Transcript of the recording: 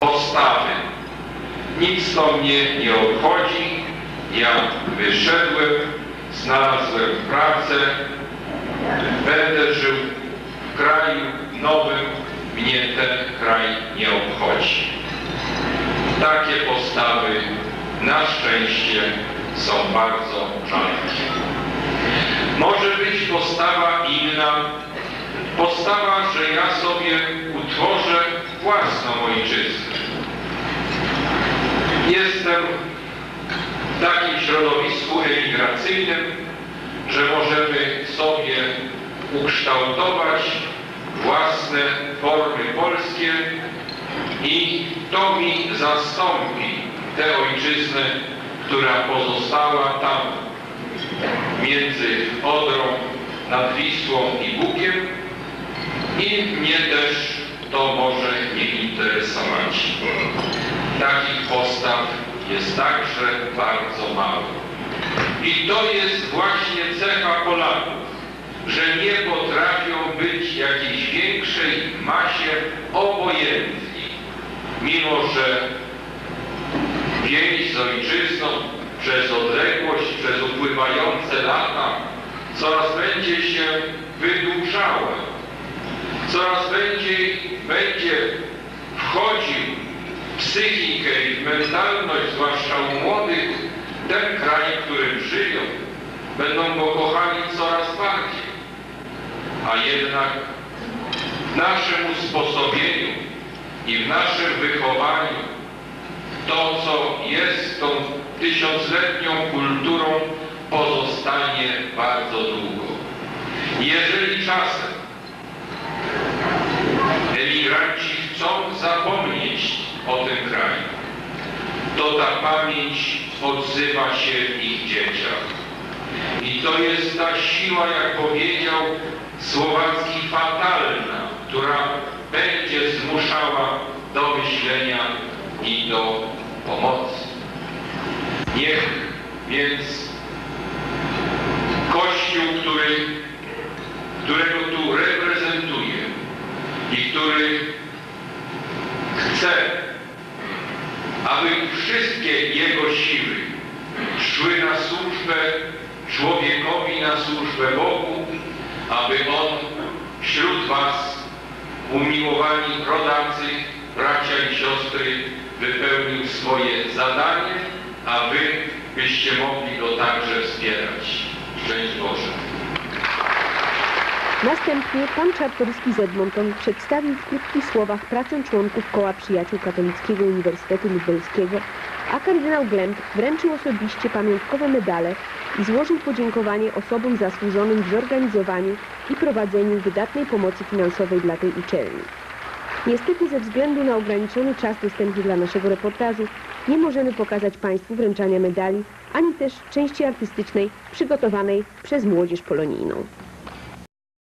postawy. Nic to mnie nie obchodzi. Ja wyszedłem, znalazłem pracę, będę żył w kraju nowym, mnie ten kraj nie obchodzi. Takie postawy na szczęście są bardzo rzadkie. Może być postawa inna, postawa, że ja sobie utworzę własną ojczyznę. W takim środowisku emigracyjnym, że możemy sobie ukształtować własne formy polskie i to mi zastąpi tę ojczyznę, która pozostała tam między Odrą nad Wisłą i Bugiem i mnie też to może nie interesować. Takich postaw jest także bardzo mało. I to jest właśnie cecha Polaków, że nie potrafią być jakiejś większej masie obojętni, mimo że więź z ojczyzną przez odległość, przez upływające lata coraz będzie się wydłużała, coraz będzie, będzie wchodził psychikę i mentalność, zwłaszcza u młodych, ten kraj, w którym żyją, będą go kochali coraz bardziej. A jednak w naszym usposobieniu i w naszym wychowaniu to, co jest tą tysiącletnią kulturą, pozostanie bardzo długo. Jeżeli czasem to ta pamięć odzywa się w ich dzieciach. I to jest ta siła, jak powiedział Słowacki, fatalna, która będzie zmuszała do myślenia i do pomocy. Niech więc Kościół, który, którego tu reprezentuję i który chce, aby wszystkie jego siły szły na służbę człowiekowi, na służbę Bogu, aby On wśród Was, umiłowani rodacy, bracia i siostry, wypełnił swoje zadanie, a Wy byście mogli go także wspierać. Szczęść Boże. Następnie pan Czartoryski z Edmonton przedstawił w krótkich słowach pracę członków Koła Przyjaciół Katolickiego Uniwersytetu Lubelskiego, a kardynał Glemp wręczył osobiście pamiątkowe medale i złożył podziękowanie osobom zasłużonym w zorganizowaniu i prowadzeniu wydatnej pomocy finansowej dla tej uczelni. Niestety ze względu na ograniczony czas dostępny dla naszego reportażu nie możemy pokazać Państwu wręczania medali, ani też części artystycznej przygotowanej przez młodzież polonijną.